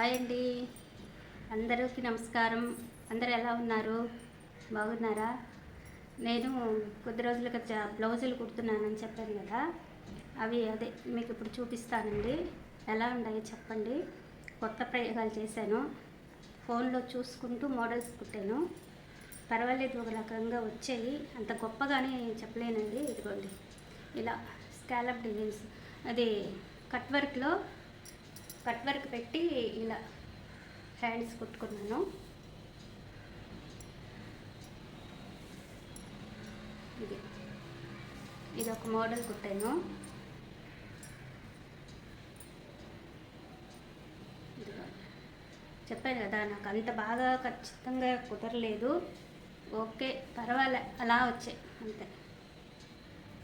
Hi అండి. అందరికీ నమస్కారం. అందరు ఎలా ఉన్నారు? బాగున్నారా? నేను కొద్ది రోజులుగా క్రితం బ్లౌజులు కుడుతున్నానని చెప్పాను కదా. అవి అదే మీకు ఇప్పుడు చూపిస్తానండి. ఎలా ఉన్నాయో చెప్పండి. కొత్త ప్రయోగాలు చేశాను. ఫోన్లో చూసుకుంటూ మోడల్స్ కుట్టాను. పర్వాలేదు ఒక రకంగా వచ్చాయి. అంత గొప్పగానే చెప్పలేనండి. ఇదిగోండి. ఇలా స్కాలప్ డిజైన్స్ అది కట్ వర్క్లో కట్ వర్క్ పెట్టి ఇలా హ్యాండ్స్ కుట్టుకున్నాను. ఇది. ఇది ఒక మోడల్ కుట్టాను. చెప్పాను కదా నాకు అంత బాగా ఖచ్చితంగా కుదరలేదు. ఓకే పర్వాలే అలా వచ్చాయి అంతే.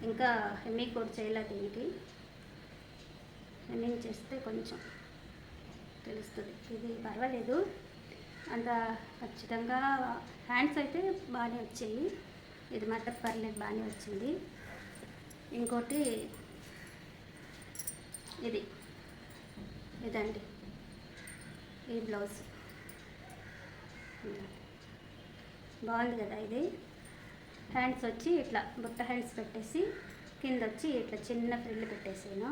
ఇంకా హెమ్మింగ్ కూడా చేయలేదు దీనికి హెమ్మింగ్ చేస్తే కొంచెం తెలుస్తుంది. ఇది పర్వాలేదు. అంత ఖచ్చితంగా హ్యాండ్స్ అయితే బాగానే వచ్చాయి. ఇది మాత్రం పర్లేదు బాగానే వచ్చింది. ఇంకోటి ఇది. ఇదండి. ఈ బ్లౌజ్. బాగుంది కదా ఇది. హ్యాండ్స్ వచ్చి ఇట్లా బుట్ట హ్యాండ్స్ పెట్టేసి కింద వచ్చి ఇట్లా చిన్న ఫ్రిల్ పెట్టేసాను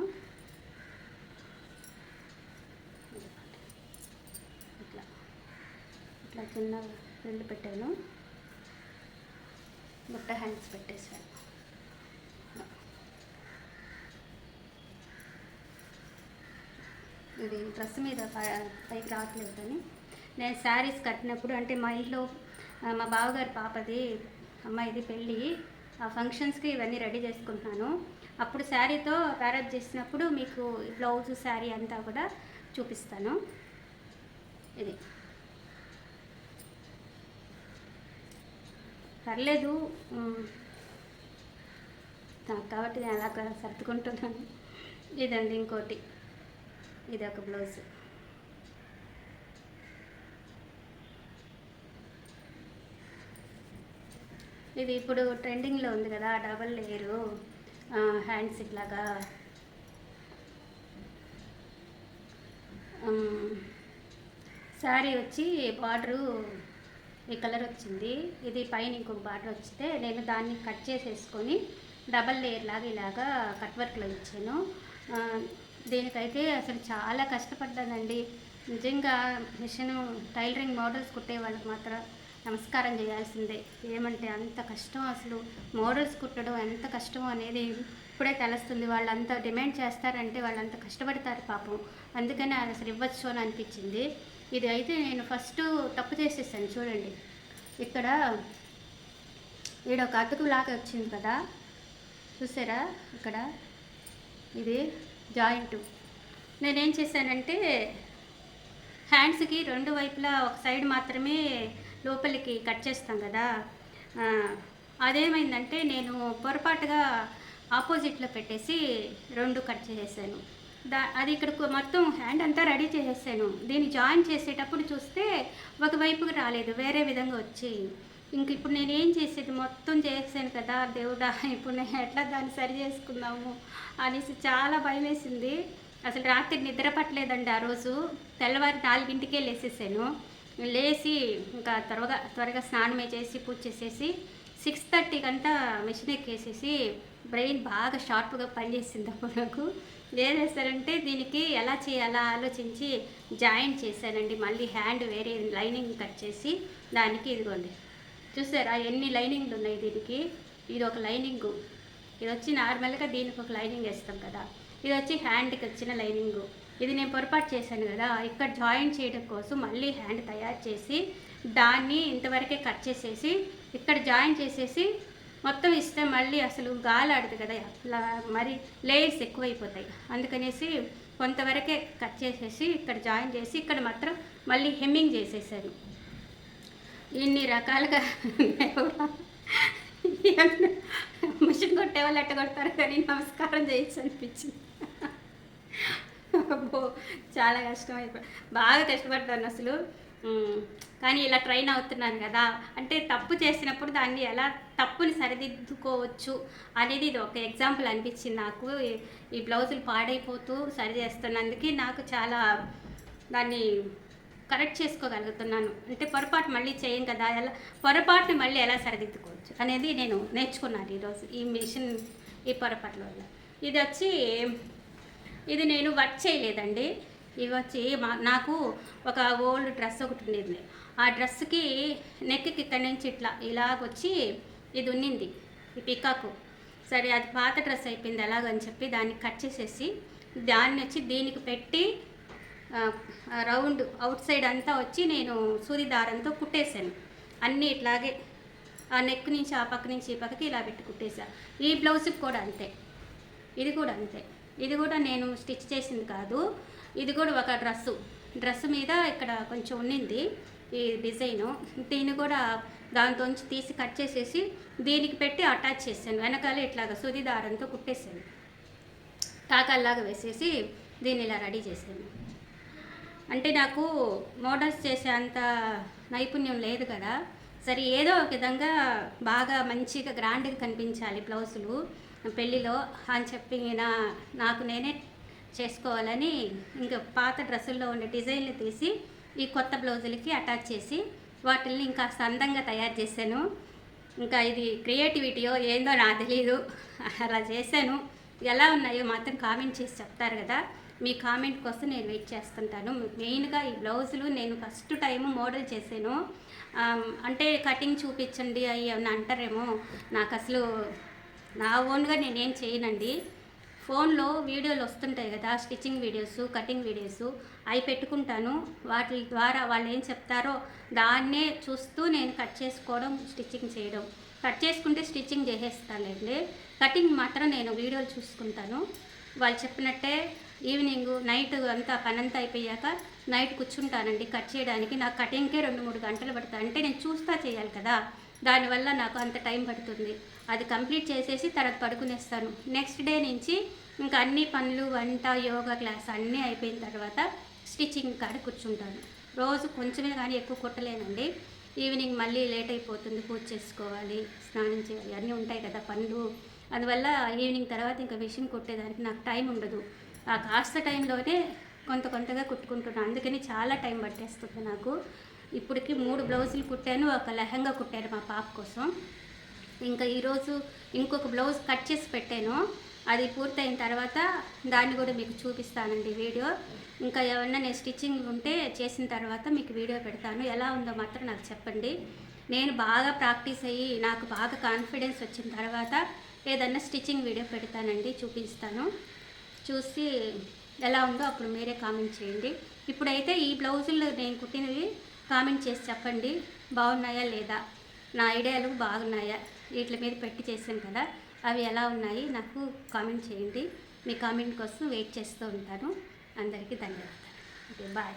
ఇట్లా ఇట్లా చిన్న రెండు పెట్టాను. బుట్ట హ్యాండ్స్ పెట్టేసాను ఇది డ్రెస్ మీద పై- పైకి రావట్లేదు కానీ నేను శారీస్ కట్టినప్పుడు అంటే మా ఇంట్లో మా బావగారి పాపది అమ్మాయిది పెళ్ళి ఆ ఫంక్షన్స్కి ఇవన్నీ రెడీ చేసుకుంటున్నాను. అప్పుడు శారీతో ప్యారప్ చేసినప్పుడు మీకు బ్లౌజ్ శారీ అంతా కూడా చూపిస్తాను. ఇది. పర్లేదు. కాబట్టి నేను అలా సర్దుకుంటున్నాను. ఇదండి ఇంకోటి. ఇది ఒక బ్లౌజ్. ఇది ఇప్పుడు ట్రెండింగ్లో ఉంది కదా డబల్ లేయరు హ్యాండ్స్ ఇట్లాగా శారీ వచ్చి బార్డరు ఈ కలర్ వచ్చింది. ఇది పైన ఇంకొక బార్డర్ వచ్చితే నేను దాన్ని కట్ చేసేసుకొని డబల్ లేయర్ లాగా ఇలాగా కట్ వర్క్లో ఇచ్చాను. దీనికైతే అసలు చాలా కష్టపడ్డానండి. నిజంగా మిషన్ టైలరింగ్ మోడల్స్ కుట్టే వాళ్ళకి మాత్రం నమస్కారం చేయాల్సిందే. ఏమంటే అంత కష్టం అసలు. మోడల్స్ కుట్టడం ఎంత కష్టం అనేది ఇప్పుడే తెలుస్తుంది వాళ్ళంతా డిమాండ్ చేస్తారంటే వాళ్ళంతా కష్టపడతారు పాపం. అందుకని అది అసలు ఇవ్వచ్చు అని అనిపించింది. ఇది అయితే నేను ఫస్ట్ తప్పు చేసేసాను చూడండి. ఇక్కడ ఈడ ఒక అతుకు లాగా వచ్చింది కదా. చూసారా? ఇక్కడ ఇది జాయింట్. నేనేం చేశానంటే హ్యాండ్స్కి రెండు వైపులా ఒక సైడ్ మాత్రమే లోపలికి కట్ చేస్తాం కదా. అదేమైందంటే నేను పొరపాటుగా ఆపోజిట్లో పెట్టేసి రెండు కట్ చేసేసాను. దా అది ఇక్కడ మొత్తం హ్యాండ్ అంతా రెడీ చేసేసాను. దీన్ని జాయిన్ చేసేటప్పుడు చూస్తే ఒకవైపుకి రాలేదు వేరే విధంగా వచ్చి. ఇంక ఇప్పుడు నేను ఏం చేసేది? మొత్తం చేసాను కదా దేవుడా ఇప్పుడు నేను ఎట్లా దాన్ని సరి చేసుకుందాము అనేసి చాలా భయం వేసింది. అసలు రాత్రి నిద్ర పట్టలేదండి ఆ రోజు. తెల్లవారి నాలుగింటికే లేసేసాను. లేచి ఇంకా త్వరగా త్వరగా స్నానమే చేసి పూజ చేసేసి సిక్స్ థర్టీకి అంతా మిషన్ ఎక్కేసేసి బ్రెయిన్ బాగా షార్ప్గా పనిచేసింది అప్పుడు నాకు. ఏం చేస్తారంటే దీనికి ఎలా చేయాలా ఆలోచించి జాయింట్ చేశానండి. మళ్ళీ హ్యాండ్ వేరే లైనింగ్ కట్ చేసి దానికి ఇదిగోండి. చూసారా ఎన్ని లైనింగ్లు ఉన్నాయి దీనికి? ఇది ఒక లైనింగు. ఇది వచ్చి నార్మల్గా దీనికి ఒక లైనింగ్ వేస్తాం కదా. ఇది వచ్చి హ్యాండ్కి వచ్చిన లైనింగు. ఇది నేను పొరపాటు చేశాను కదా. ఇక్కడ జాయిన్ చేయడం కోసం మళ్ళీ హ్యాండ్ తయారు చేసి దాన్ని ఇంతవరకే కట్ చేసేసి ఇక్కడ జాయిన్ చేసేసి మొత్తం ఇస్తే మళ్ళీ అసలు గాలాడదు కదా అట్లా మరి లేయర్స్ ఎక్కువైపోతాయి. అందుకనేసి కొంతవరకే కట్ చేసేసి ఇక్కడ జాయిన్ చేసి ఇక్కడ మాత్రం మళ్ళీ హెమ్మింగ్ చేసేసాను ఇన్ని రకాలుగా మిషన్ కొట్టే వాళ్ళు ఎట్ట కొడతారు కానీ నమస్కారం చేయొచ్చు అనిపించింది. చాలా కష్టం అయిపోయి బాగా కష్టపడ్డాను అసలు. కానీ ఇలా ట్రైన్ అవుతున్నాను కదా అంటే తప్పు చేసినప్పుడు దాన్ని ఎలా తప్పుని సరిదిద్దుకోవచ్చు అనేది ఇది ఒక ఎగ్జాంపుల్ అనిపించింది నాకు. ఈ- బ్లౌజులు పాడైపోతూ సరి చేస్తున్నందుకు నాకు చాలా దాన్ని కరెక్ట్ చేసుకోగలుగుతున్నాను. అంటే పొరపాటు మళ్ళీ చేయం కదా ఎలా పొరపాటుని మళ్ళీ ఎలా సరిదిద్దుకోవచ్చు అనేది నేను నేర్చుకున్నాను ఈరోజు ఈ మిషన్ ఈ పొరపాట్ల. వల్ల ఇది వచ్చి ఇది నేను వర్క్ చేయలేదండి. ఇవి వచ్చి మా నాకు ఒక ఓల్డ్ డ్రెస్ ఒకటి ఉండేది. ఆ డ్రెస్కి నెక్కి ఇక్కడి నుంచి ఇట్లా ఇలాగొచ్చి ఇది ఉన్నింది ఈ పికాకు. సరే అది పాత డ్రెస్ అయిపోయింది ఎలాగని చెప్పి దాన్ని కట్ చేసేసి దాన్ని వచ్చి దీనికి పెట్టి రౌండ్ అవుట్ సైడ్ అంతా వచ్చి నేను సూది దారంతో కుట్టేశాను. అన్నీ ఇట్లాగే ఆ నెక్ నుంచి ఆ పక్క నుంచి ఈ పక్కకి ఇలా పెట్టి కుట్టేశా. ఈ బ్లౌజ్కి కూడా అంతే. ఇది కూడా అంతే. ఇది కూడా నేను స్టిచ్ చేసింది కాదు. ఇది కూడా ఒక డ్రెస్సు. డ్రెస్ మీద ఇక్కడ కొంచెం ఉన్నింది ఈ డిజైను. దీన్ని కూడా దాంతోంచి తీసి కట్ చేసేసి దీనికి పెట్టి అటాచ్ చేశాను. వెనకాల ఇట్లాగ సూది దారంతో కుట్టేశాను. టాకాల్లాగా వేసేసి దీన్ని ఇలా రెడీ చేశాను. అంటే నాకు మోడల్స్ చేసే అంత నైపుణ్యం లేదు కదా. సరే ఏదో ఒక విధంగా బాగా మంచిగా గ్రాండ్గా కనిపించాలి బ్లౌజులు. పెళ్ళిలో అని చెప్పి నా నాకు నేనే చేసుకోవాలని ఇంకా పాత డ్రెస్సుల్లో ఉండే డిజైన్లు తీసి ఈ కొత్త బ్లౌజులకి అటాచ్ చేసి వాటిల్ని ఇంకా అందంగా తయారు చేశాను. ఇంకా ఇది క్రియేటివిటీయో ఏందో నాకు తెలియదు అలా చేశాను. ఎలా ఉన్నాయో మాత్రం కామెంట్ చేసి చెప్తారు కదా. మీ కామెంట్ కోసం నేను వెయిట్ చేస్తుంటాను. మెయిన్గా ఈ బ్లౌజులు నేను ఫస్ట్ టైం మోడల్ చేశాను. అంటే కటింగ్ చూపించండి అవి ఏమన్నా అంటారేమో. నాకు అసలు నా ఓన్గా నేనేం చేయనండి. ఫోన్లో వీడియోలు వస్తుంటాయి కదా స్టిచ్చింగ్ వీడియోస్ కటింగ్ వీడియోస్ అవి పెట్టుకుంటాను. వాటి ద్వారా వాళ్ళు ఏం చెప్తారో దాన్నే చూస్తూ నేను కట్ చేసుకోవడం స్టిచ్చింగ్ చేయడం. కట్ చేసుకుంటే స్టిచ్చింగ్ చేసేస్తానులేండి కటింగ్ మాత్రం నేను వీడియోలు చూసుకుంటాను. వాళ్ళు చెప్పినట్టే ఈవినింగ్ నైట్ అంతా పనంతా అయిపోయాక నైట్ కూర్చుంటానండి కట్ చేయడానికి. నాకు కటింగ్కే రెండు మూడు గంటలు పడుతుంది అంటే నేను చూస్తా చేయాలి కదా. దానివల్ల నాకు అంత టైం పడుతుంది. అది కంప్లీట్ చేసేసి తర్వాత పడుకునేస్తాను. నెక్స్ట్ డే నుంచి ఇంకా అన్ని పనులు వంట యోగా క్లాస్ అన్నీ అయిపోయిన తర్వాత స్టిచ్చింగ్ కాడ కూర్చుంటాను. రోజు కొంచెమే కానీ ఎక్కువ కుట్టలేనండి. ఈవినింగ్ మళ్ళీ లేట్ అయిపోతుంది. పూజ చేసుకోవాలి స్నానం చేయాలి అన్నీ ఉంటాయి కదా పనులు. అందువల్ల ఈవినింగ్ తర్వాత ఇంకా మిషన్ కుట్టేదానికి నాకు టైం ఉండదు. ఆ కాస్త టైంలోనే కొంత కొంతగా కుట్టుకుంటున్నాను అందుకని చాలా టైం పట్టేస్తుంది నాకు. ఇప్పటికి మూడు బ్లౌజులు కుట్టాను ఒక లెహంగా కుట్టాను మా పాప కోసం. ఇంకా ఈరోజు ఇంకొక బ్లౌజ్ కట్ చేసి పెట్టాను. అది పూర్తయిన తర్వాత దాన్ని కూడా మీకు చూపిస్తానండి వీడియో. ఇంకా ఏమన్నా నేను స్టిచ్చింగ్ ఉంటే చేసిన తర్వాత మీకు వీడియో పెడతాను. ఎలా ఉందో మాత్రం నాకు చెప్పండి. నేను బాగా ప్రాక్టీస్ అయ్యి నాకు బాగా కాన్ఫిడెన్స్ వచ్చిన తర్వాత ఏదన్నా స్టిచ్చింగ్ వీడియో పెడతానండి చూపిస్తాను. చూసి ఎలా ఉందో అప్పుడు మీరే కామెంట్ చేయండి. ఇప్పుడైతే ఈ బ్లౌజులు నేను కుట్టినవి కామెంట్ చేసి చెప్పండి. బాగున్నాయా లేదా? నా ఐడియాలు బాగున్నాయా? వీటి మీద పెట్టి చేశాను కదా. అవి ఎలా ఉన్నాయి? నాకు కామెంట్ చేయండి. మీ కామెంట్ కోసం వెయిట్ చేస్తూ ఉంటాను. అందరికీ ధన్యవాదాలు. Okay bye.